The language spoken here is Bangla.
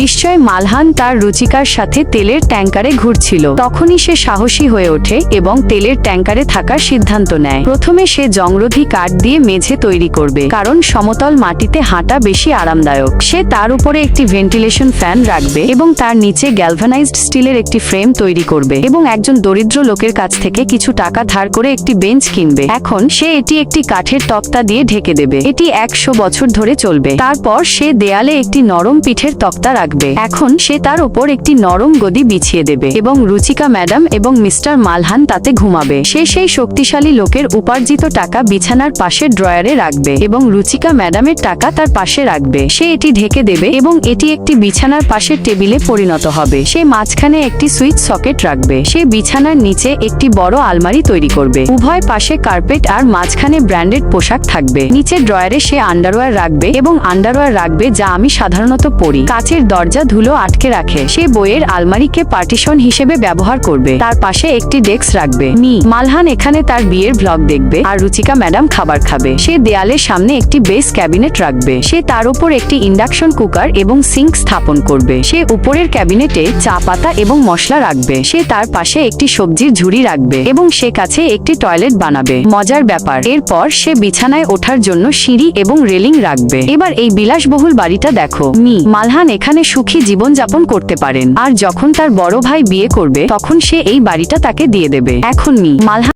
নিশ্চয় মালহান তার রুচিকার সাথে তেলের ট্যাঙ্কারে ঘুরছিল। তখনই সে সাহসী হয়ে ওঠে এবং তেলের ট্যাঙ্কারে থাকার সিদ্ধান্ত নেয়। প্রথমে সে জংরোধী কাঠ দিয়ে মেঝে তৈরি করবে, কারণ সমতল মাটিতে হাঁটা বেশি আরামদায়ক। সে তার উপরে একটি ভেন্টিলেশন ফ্যান রাখবে এবং তার নিচে গ্যালভানাইজড স্টিলের একটি ফ্রেম তৈরি করবে এবং একজন দরিদ্র লোকের কাছ থেকে কিছু টাকা ধার করে একটি বেঞ্চ কিনবে। এখন সে এটি একটি কাঠের তক্তা দিয়ে ঢেকে দেবে। এটি একশো বছর ধরে চলবে। তারপর সে দেয়ালে একটি নরম পিঠের তক্তা রাখবে এখন সে তার উপর একটি নরম গদি বিছিয়ে দেবে এবং রুচিকা ম্যাডাম এবং মিস্টার মালহান তাতে ঘুমাবে। সে সেই শক্তিশালী লোকের উপার্জিত টাকা বিছানার পাশে ড্রয়ারে রাখবে এবং রুচিকা ম্যাডামের টাকা তার পাশে রাখবে। সে এটি ঢেকে দেবে এবং এটি একটি বিছানার পাশের টেবিলে পরিণত হবে। সে মাঝখানে একটি সুইচ সকেট রাখবে। সে বিছানার নিচে একটি বড় আলমারি তৈরি করবে। উভয় পাশে কার্পেট আর মাঝখানে ব্র্যান্ডেড পোশাক থাকবে। নিচে ড্রয়ারে সে আন্ডারওয়্যার রাখবে এবং আন্ডারওয়্যার রাখবে যা আমি সাধারণত পরি। কাচের দরজা ধুলো আটকে রাখে। সে বইয়ের আলমারিকে পার্টিশন হিসেবে ব্যবহার করবে। তার পাশে একটি ডেস্ক রাখবে। মি, মালহান এখানে তার বিয়ের ব্লগ দেখবে আর রুচিকা ম্যাডাম খাবার খাবে। সে দেয়ালের সামনে একটি বেস ক্যাবিনেট রাখবে। সে তার উপর একটি ইন্ডাকশন কুকার এবং সিঙ্ক স্থাপন করবে। সে উপরের ক্যাবিনেটে চা পাতা এবং মশলা রাখবে। সে তার পাশে একটি সবজির ঝুড়ি রাখবে এবং সে কাছে একটি টয়লেট বানাবে। মজার ব্যাপার, এরপর সে বিছানায় ওঠার জন্য সিঁড়ি এবং রেলিং রাখবে। এবার এই বিলাসবহুল বাড়িটা দেখো। মি, মালহান এখানে সুখী জীবনযাপন করতে পারেন। আর যখন তার বড় ভাই বিয়ে করবে, তখন সে এই বাড়িটা তাকে দিয়ে দেবে। এখন মি মালহান